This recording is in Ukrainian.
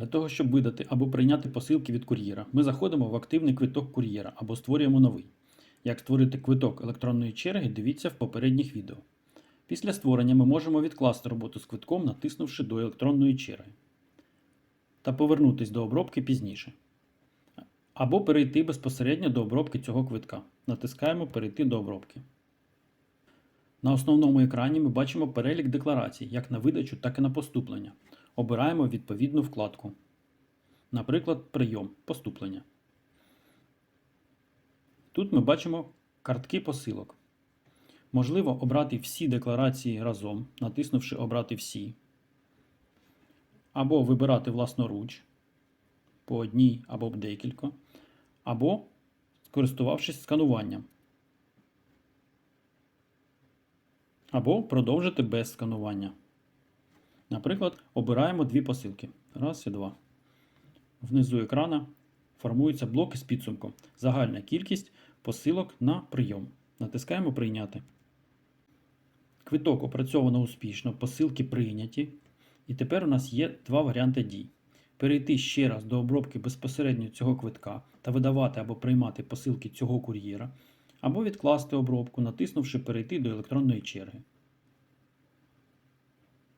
Для того, щоб видати або прийняти посилки від кур'єра, ми заходимо в активний квиток кур'єра або створюємо новий. Як створити квиток електронної черги, дивіться в попередніх відео. Після створення ми можемо відкласти роботу з квитком, натиснувши до електронної черги та повернутись до обробки пізніше. Або перейти безпосередньо до обробки цього квитка. Натискаємо Перейти до обробки. На основному екрані ми бачимо перелік декларацій як на видачу, так і на поступлення. Обираємо відповідну вкладку. Наприклад, Прийом поступлення. Тут ми бачимо картки посилок. Можливо обрати всі декларації разом, натиснувши Обрати всі. Або вибирати власноруч по одній або декілька. Або скористувавшись скануванням. Або продовжити без сканування. Наприклад, обираємо дві посилки. Раз і два. Внизу екрана формуються блоки з підсумком. Загальна кількість посилок на прийом. Натискаємо Прийняти. Квиток опрацьовано успішно, посилки прийняті. І тепер у нас є два варіанти дій. Перейти ще раз до обробки безпосередньо цього квитка та видавати або приймати посилки цього кур'єра, або відкласти обробку, натиснувши Перейти до електронної черги.